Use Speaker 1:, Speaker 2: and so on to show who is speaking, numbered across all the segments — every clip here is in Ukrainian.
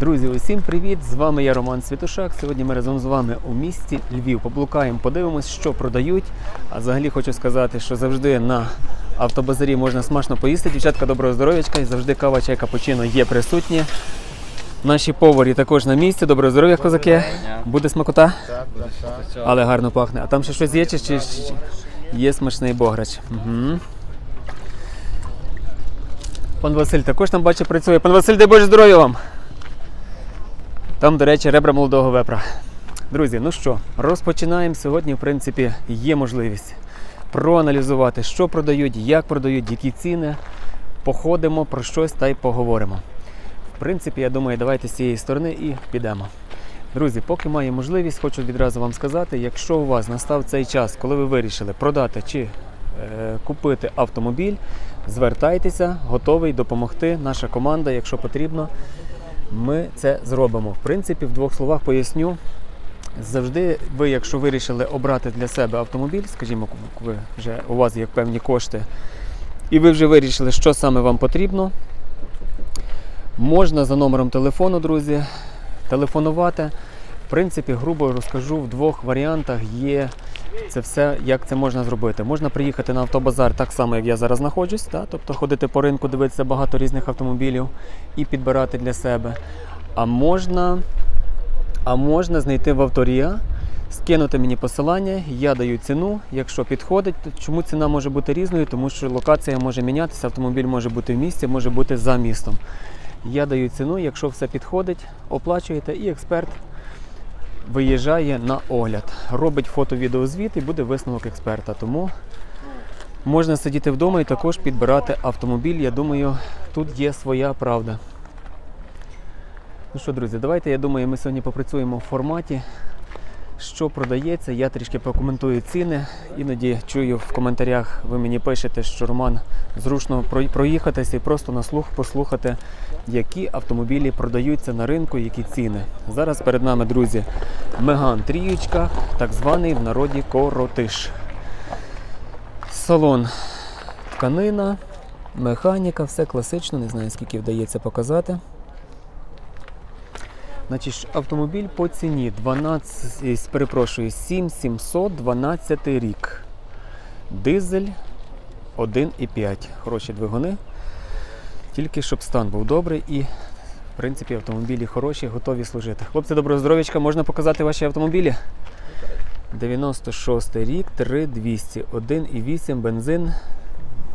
Speaker 1: Друзі, усім привіт! З вами я Роман Світушак. Сьогодні ми разом з вами у місті Львів. Поблукаємо, подивимось, що продають. А взагалі хочу сказати, що завжди на автобазарі можна смачно поїсти. Дівчатка, доброго здоров'ячка і завжди кава, чай, капучино є присутні. Наші поварі також на місці. Доброго здоров'я, козаки. Буде смакота, але гарно пахне. А там ще щось є, чи, чи, чи- є смачний бограч. Угу. Пан Василь також там бачу працює. Пан Василь, дай Боже здоров'я вам! Там, до речі, ребра молодого вепра. Друзі, ну що, розпочинаємо. Сьогодні, в принципі, є можливість проаналізувати, що продають, як продають, які ціни. Походимо про щось та й поговоримо. В принципі, я думаю, давайте з цієї сторони і підемо. Друзі, поки маю можливість, хочу відразу вам сказати, якщо у вас настав цей час, коли ви вирішили продати чи е, купити автомобіль, звертайтеся, готовий допомогти. Наша команда, якщо потрібно, ми це зробимо. В принципі, в двох словах поясню. Завжди ви, якщо вирішили обрати для себе автомобіль, скажімо, ви вже у вас є певні кошти, і ви вже вирішили, що саме вам потрібно, можна за номером телефону, друзі, телефонувати. В принципі, грубо розкажу, в двох варіантах є це все, як це можна зробити. Можна приїхати на автобазар так само, як я зараз знаходжусь, та? тобто ходити по ринку, дивитися багато різних автомобілів і підбирати для себе. А можна, а можна знайти в авторія, скинути мені посилання, я даю ціну. Якщо підходить, то чому ціна може бути різною? Тому що локація може мінятися, автомобіль може бути в місті, може бути за містом. Я даю ціну, якщо все підходить, оплачуєте і експерт виїжджає на огляд, робить фото-відеозвіт і буде висновок експерта. Тому можна сидіти вдома і також підбирати автомобіль. Я думаю, тут є своя правда. Ну що, друзі, давайте, я думаю, ми сьогодні попрацюємо в форматі. Що продається, я трішки прокоментую ціни. Іноді чую в коментарях, ви мені пишете, що Роман зручно про- проїхатися і просто на слух послухати, які автомобілі продаються на ринку, які ціни. Зараз перед нами, друзі, Меган трієчка, так званий в народі коротиш. Салон тканина, механіка, все класично, не знаю скільки вдається показати. Значить, автомобіль по ціні 12, е, перепрошую, 7712 рік. Дизель 1,5. Хороші двигуни. Тільки щоб стан був добрий і, в принципі, автомобілі хороші, готові служити. Хлопці, доброго здоров'ячка, можна показати ваші автомобілі? 96 рік, 3200, 1,8 бензин.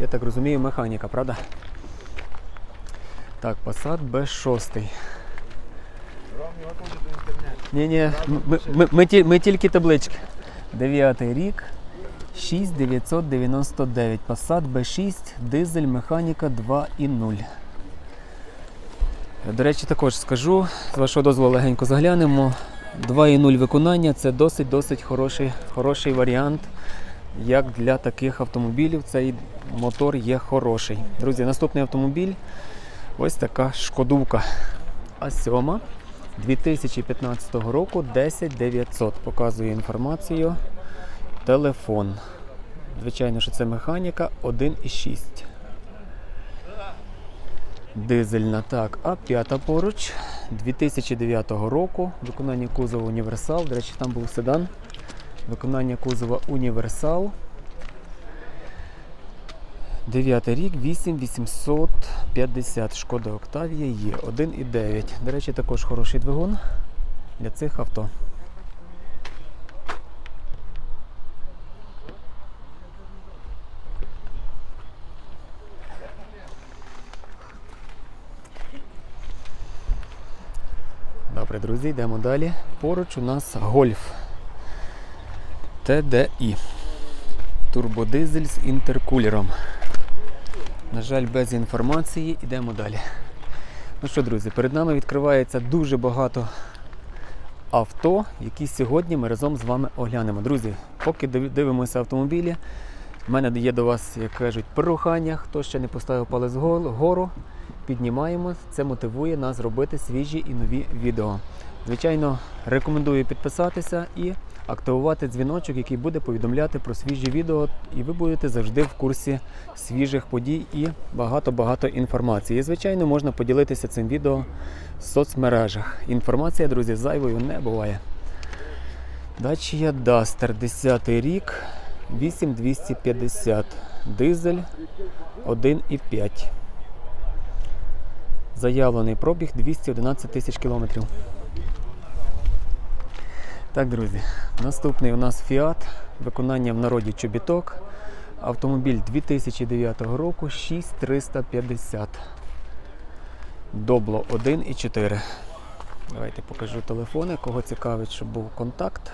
Speaker 1: Я так розумію, механіка, правда? Так, Passat B6. Ні, ні, ми, ми, ми, тільки таблички. Дев'ятий рік, 6999. Passat B6, дизель, механіка 2.0. До речі, також скажу, з вашого дозволу легенько заглянемо. 2.0 виконання це досить-досить хороший, хороший варіант. Як для таких автомобілів цей мотор є хороший. Друзі, наступний автомобіль ось така шкодувка. А7 2015 року 10900. Показує інформацію. Телефон. Звичайно, що це механіка 1,6. Дизельна, так, а п'ята поруч 2009 року. Виконання кузова універсал. До речі, там був седан. Виконання кузова універсал. Дев'ятий рік, 8850. Шкода Октавія є 1,9. До речі, також хороший двигун для цих авто. Добре, друзі, йдемо далі. Поруч у нас гольф TDI. Турбодизель з інтеркулером. На жаль, без інформації йдемо далі. Ну що, друзі, перед нами відкривається дуже багато авто, які сьогодні ми разом з вами оглянемо. Друзі, поки дивимося автомобілі, в мене є до вас, як кажуть, прохання. Хто ще не поставив палець вгору, піднімаємо. Це мотивує нас робити свіжі і нові відео. Звичайно, рекомендую підписатися і активувати дзвіночок, який буде повідомляти про свіжі відео, і ви будете завжди в курсі свіжих подій і багато-багато інформації. І, звичайно, можна поділитися цим відео в соцмережах. Інформація, друзі, зайвою не буває. Dacia Duster, 10 рік, 8250, дизель 1,5. Заявлений пробіг 211 тисяч кілометрів. Так, друзі, наступний у нас Fiat, виконання в народі чобіток. Автомобіль 2009 року 6350. Добло 1,4. Давайте покажу телефони, кого цікавить, щоб був контакт.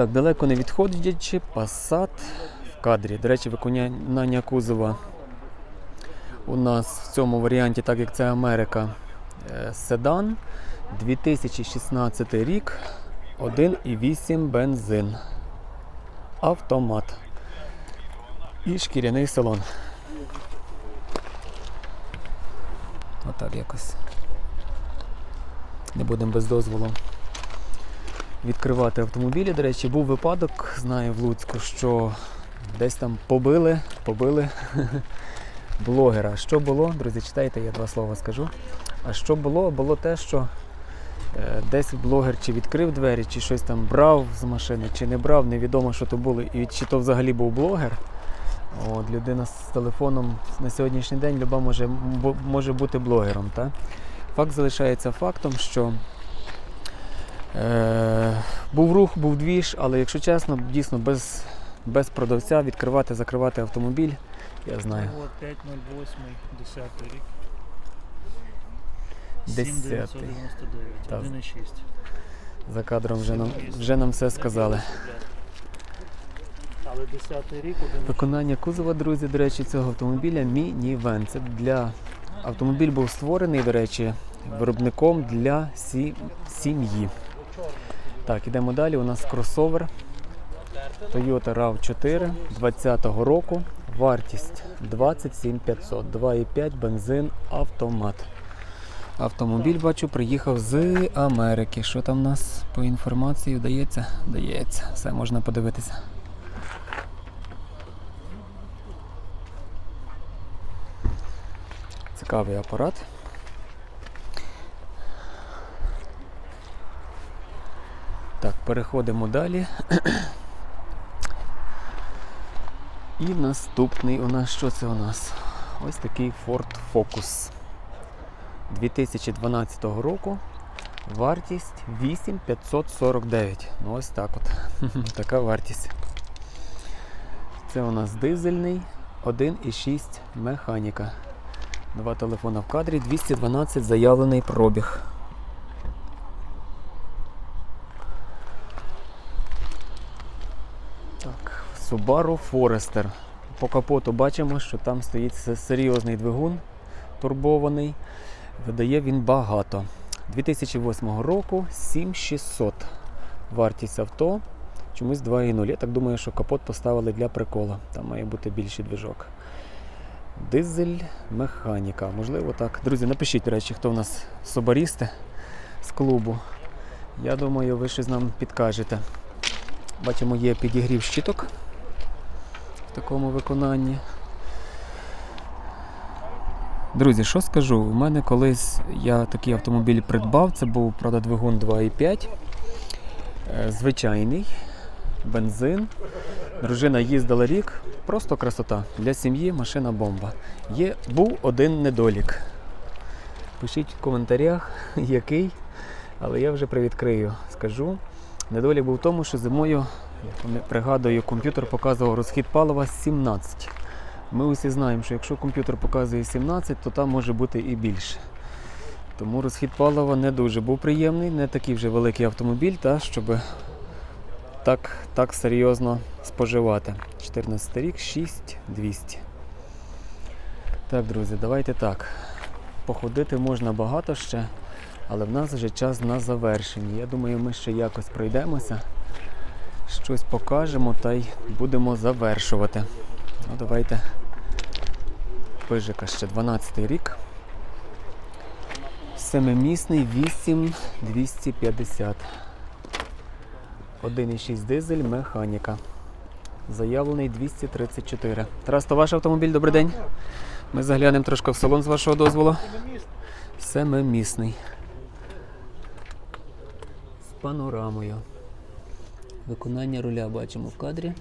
Speaker 1: Так, далеко не відходячи, Passat в кадрі. До речі, виконання кузова у нас в цьому варіанті, так як це Америка, е, седан 2016 рік, 1,8 бензин. Автомат. І шкіряний салон. Отак якось. Не будемо без дозволу відкривати автомобілі. До речі, був випадок, знаю в Луцьку, що десь там побили, побили блогера. Що було, друзі, читайте, я два слова скажу. А що було? Було те, що е, десь блогер чи відкрив двері, чи щось там брав з машини, чи не брав, невідомо, що то було, і чи то взагалі був блогер. От, людина з телефоном на сьогоднішній день люба може, може бути блогером. Та? Факт залишається фактом, що Е, був рух, був двіж, але якщо чесно, дійсно без, без продавця відкривати, закривати автомобіль, я знаю.
Speaker 2: Вот 508, 10 рік.
Speaker 1: 10.
Speaker 2: 7999, 1,6.
Speaker 1: За кадром вже нам, вже нам все сказали.
Speaker 2: Але 10 рік, 1,6.
Speaker 1: Виконання кузова, друзі, до речі, цього автомобіля мінівен. Це для автомобіль був створений, до речі, виробником для сім'ї. Так, ідемо далі. У нас кросовер Toyota RAV4 20-го року. Вартість 27 500, 2,5 бензин, автомат. Автомобіль, бачу, приїхав з Америки. Що там у нас по інформації вдається? Вдається. Все можна подивитися. Цікавий апарат. Переходимо далі. І наступний у нас що це у нас? Ось такий Ford Focus 2012 року. Вартість 8549. Ну ось так от. така вартість. Це у нас дизельний 1,6 механіка. Два телефона в кадрі, 212 заявлений пробіг. Так, Subaru Forester. По капоту бачимо, що там стоїть серйозний двигун турбований. Видає він багато. 2008 року 7600. Вартість авто. Чомусь 2,0. Я так думаю, що капот поставили для прикола. Там має бути більший движок. Дизель, механіка. Можливо, так. Друзі, напишіть, речі, хто в нас собарісти з клубу. Я думаю, ви щось нам підкажете. Бачимо, є підігрів щиток в такому виконанні. Друзі, що скажу? У мене колись я такий автомобіль придбав, це був правда, двигун 2,5. е, Звичайний, бензин. Дружина їздила рік, просто красота. Для сім'ї машина бомба. Є, був один недолік. Пишіть в коментарях, який, але я вже привідкрию, скажу. Недолік був в тому, що зимою, пригадую, комп'ютер показував розхід палива 17. Ми усі знаємо, що якщо комп'ютер показує 17, то там може бути і більше. Тому розхід палива не дуже був приємний, не такий вже великий автомобіль, та, щоб так, так серйозно споживати. 14 рік, 6200. Так, друзі, давайте так. Походити можна багато ще, але в нас вже час на завершення. Я думаю, ми ще якось пройдемося. Щось покажемо та й будемо завершувати. Ну, давайте. Пижика ще 12 рік. Семимісний 8250. 1,6 дизель, механіка. Заявлений 234. Тарас, то ваш автомобіль, добрий день. Ми заглянемо трошки в салон з вашого дозволу. Семимісний. З панорамою. Виконання руля бачимо в кадрі.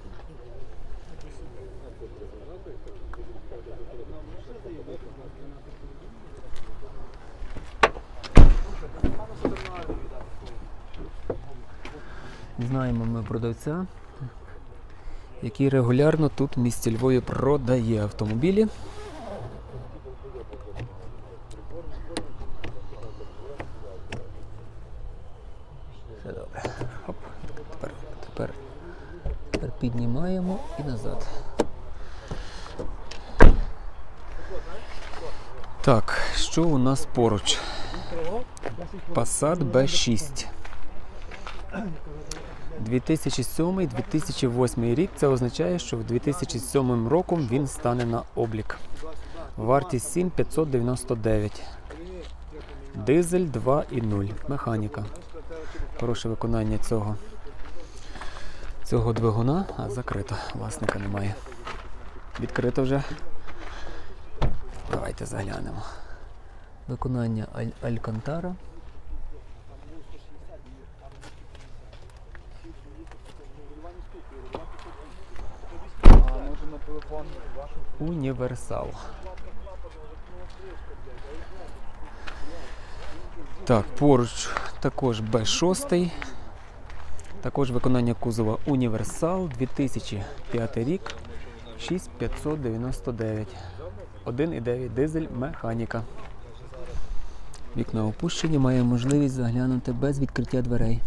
Speaker 1: Знаємо ми продавця, який регулярно тут в місті Львові продає автомобілі. Все добре. Хоп. Тепер, тепер, піднімаємо і назад. Так, що у нас поруч? Passat B6. 2007-2008 рік це означає, що в 2007 роком він стане на облік. Вартість 7599. Дизель 2,0. Механіка. Хороше виконання цього, цього двигуна, а закрито. Власника немає. Відкрито вже. Давайте заглянемо. Виконання Аль- Алькантара. Універсал. Так, поруч також Б6. Також виконання кузова Універсал 2005 рік 6599. 1,9 дизель механіка. Вікна опущені, має можливість заглянути без відкриття дверей.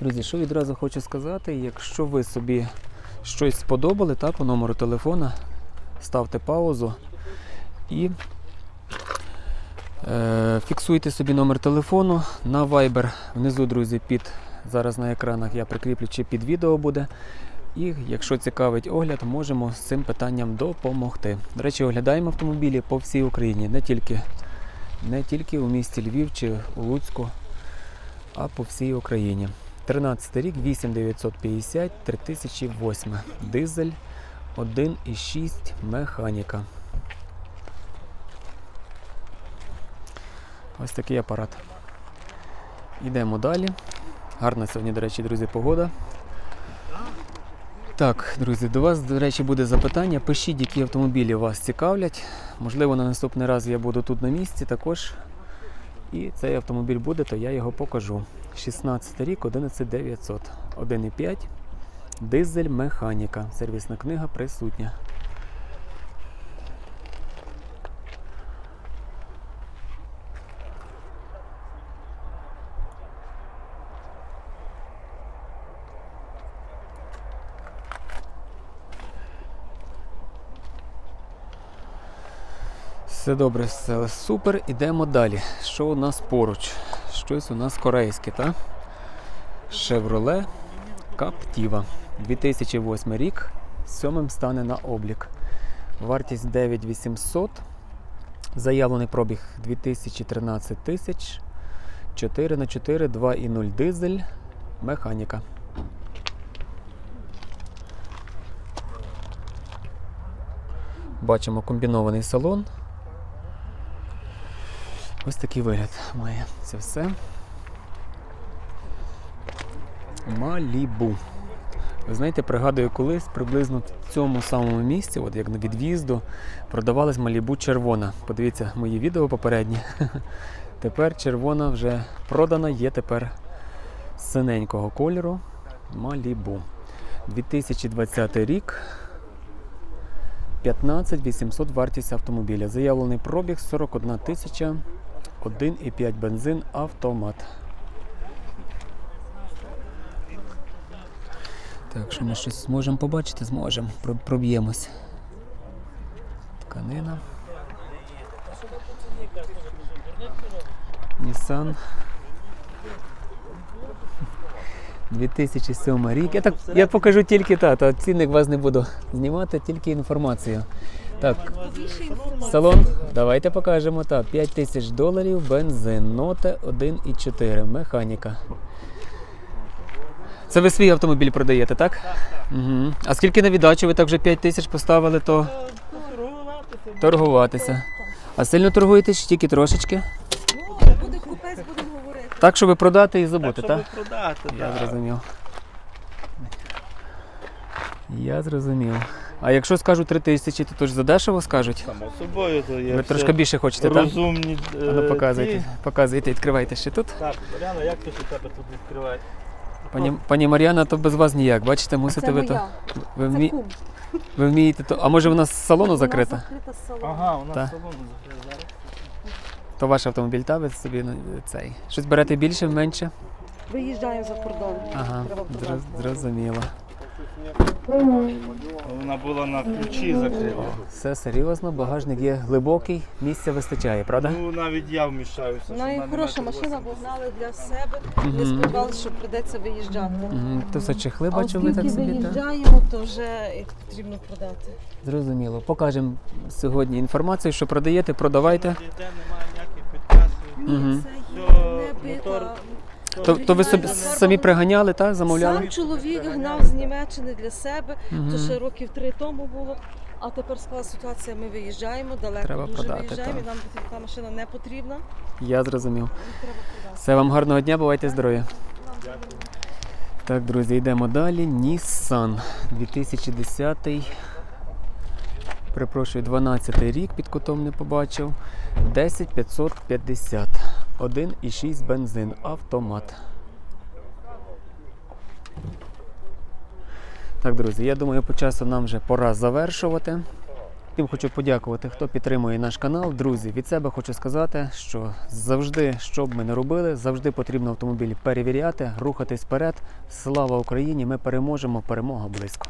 Speaker 1: Друзі, що відразу хочу сказати, якщо ви собі щось сподобали, та по номеру телефона ставте паузу і е, фіксуйте собі номер телефону на Viber. Внизу, друзі, під зараз на екранах я прикріплю чи під відео буде. І якщо цікавить огляд, можемо з цим питанням допомогти. До речі, оглядаємо автомобілі по всій Україні, не тільки, не тільки у місті Львів чи у Луцьку, а по всій Україні. 13 рік, 8950, 3008. Дизель 1,6 механіка. Ось такий апарат. Йдемо далі. Гарна сьогодні, до речі, друзі, погода. Так, друзі, до вас, до речі, буде запитання. Пишіть, які автомобілі вас цікавлять. Можливо, на наступний раз я буду тут на місці також. І цей автомобіль буде, то я його покажу. 16 рік, 11900. 1,5. Дизель механіка. Сервісна книга присутня. Все добре, все супер. Ідемо далі. Що у нас поруч? Щось у нас корейське, так? Chevrolet Captiva. 2008 рік. Сьомим стане на облік. Вартість 9800. Заявлений пробіг 2013 тисяч. 4 на 4 2,0 дизель. Механіка. Бачимо комбінований салон. Ось такий вигляд має це все. Малібу. Ви знаєте, пригадую, колись приблизно в цьому самому місці, от як від в'їзду, продавалась Малібу червона. Подивіться мої відео попередні. Тепер червона вже продана, є тепер синенького кольору. Малібу. 2020 рік. 15 800 вартість автомобіля. Заявлений пробіг 41 тисяча, 1,5 бензин, автомат. Так, що ми щось зможемо побачити? Зможемо. Проб'ємось. Тканина. Nissan. 2007 рік. Я так я покажу тільки та, та цінник вас не буду знімати, тільки інформацію. Так, салон, давайте покажемо. Так, 5 тисяч доларів, бензин, ноте 1,4, механіка. Це ви свій автомобіль продаєте, так? Угу. А скільки на віддачу ви так вже 5 тисяч поставили, то
Speaker 2: Торгуватися.
Speaker 1: торгуватися. А сильно торгуєте чи тільки трошечки?
Speaker 3: Ну, буде купець, будемо говорити.
Speaker 1: Так, щоб продати і забути,
Speaker 2: Так,
Speaker 1: так?
Speaker 2: щоб продати,
Speaker 1: Я
Speaker 2: так.
Speaker 1: зрозумів. Я зрозумів. А якщо скажу 3 тисячі, то ж задешево скажуть?
Speaker 2: Само собою то є.
Speaker 1: Ви
Speaker 2: все
Speaker 1: трошки більше хочете, так?
Speaker 2: розумні.
Speaker 1: Ну
Speaker 2: е,
Speaker 1: показуйте,
Speaker 2: ті.
Speaker 1: показуйте, відкривайте ще тут.
Speaker 2: Так, Мар'яна, як ти що тебе тут відкриває?
Speaker 1: Пані, пані Мар'яна, то без вас ніяк. Бачите, мусите
Speaker 3: Це
Speaker 1: ви то.
Speaker 3: моя.
Speaker 1: Ви,
Speaker 3: Це
Speaker 1: вмі...
Speaker 3: кум.
Speaker 1: ви вмієте то. А може в нас з салону
Speaker 3: Вона
Speaker 1: закрита?
Speaker 3: закрита з салону.
Speaker 2: Ага, у нас салон закрив зараз.
Speaker 1: То ваш автомобіль, та ви собі ну, цей. Щось берете більше, менше?
Speaker 3: Виїжджаємо за кордон.
Speaker 1: Ага,
Speaker 3: Треба
Speaker 1: зро- зрозуміло.
Speaker 2: Вона була на ключі закрита.
Speaker 1: Все серйозно, багажник є глибокий, місця вистачає, правда?
Speaker 2: Ну навіть я вмішаюся. що
Speaker 3: Вона і хороша машина, бо гнали для себе. Не сподівалися, що прийдеться виїжджати.
Speaker 1: Мгм, То все чехли,
Speaker 3: А
Speaker 1: бачу, ви
Speaker 3: оскільки
Speaker 1: так собі. Так?
Speaker 3: виїжджаємо, то вже їх потрібно продати.
Speaker 1: Зрозуміло. Покажемо сьогодні інформацію, що продаєте, продавайте.
Speaker 2: Ніде немає ніяких підказів.
Speaker 3: Ні,
Speaker 1: Мгм.
Speaker 3: це є не бита.
Speaker 1: То, то ви собі, самі приганяли, так? Замовляли?
Speaker 3: Сам чоловік гнав з Німеччини для себе.
Speaker 1: Мгм.
Speaker 3: То ще років три тому було. А тепер склала ситуація, ми виїжджаємо, далеко
Speaker 1: Треба
Speaker 3: дуже
Speaker 1: продати,
Speaker 3: виїжджаємо,
Speaker 1: так.
Speaker 3: і нам така машина не потрібна.
Speaker 1: Я зрозумів. Все, вам гарного дня, бувайте здорові. Так, друзі, йдемо далі. Nissan 2010. Перепрошую, 12 рік під кутом не побачив. 10550. 1,6 бензин. Автомат. Так, друзі, я думаю, по часу нам вже пора завершувати. Тим хочу подякувати, хто підтримує наш канал. Друзі, від себе хочу сказати, що завжди, що б ми не робили, завжди потрібно автомобіль перевіряти, рухатись вперед. Слава Україні! Ми переможемо! Перемога близько.